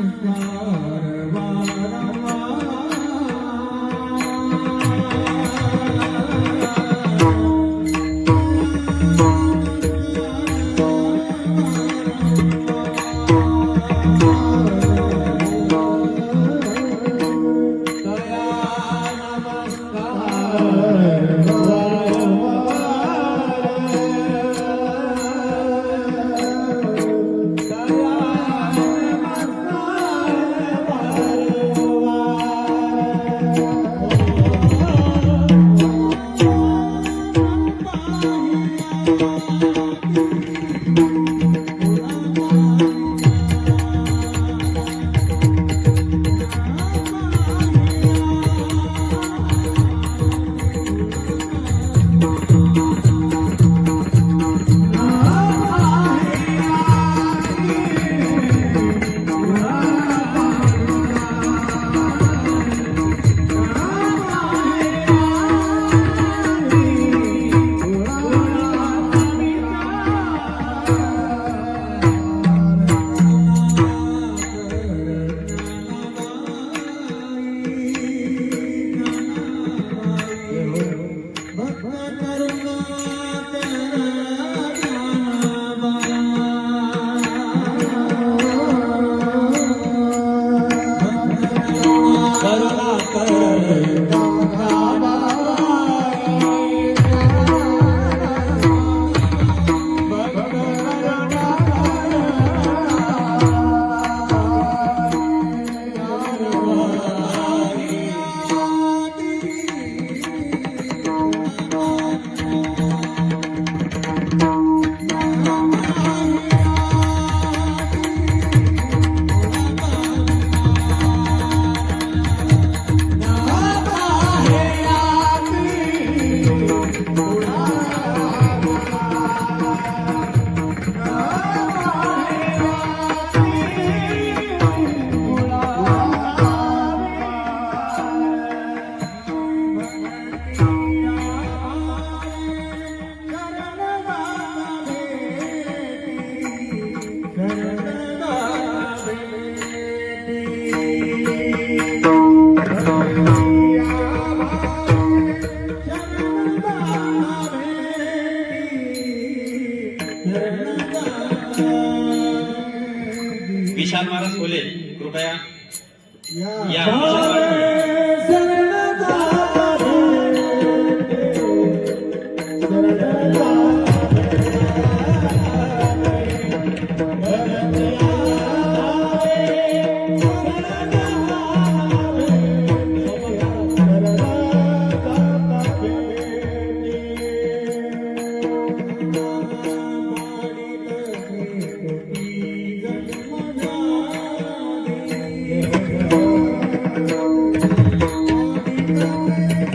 Mm-hmm. विशाल महाराज खोले कृपया या.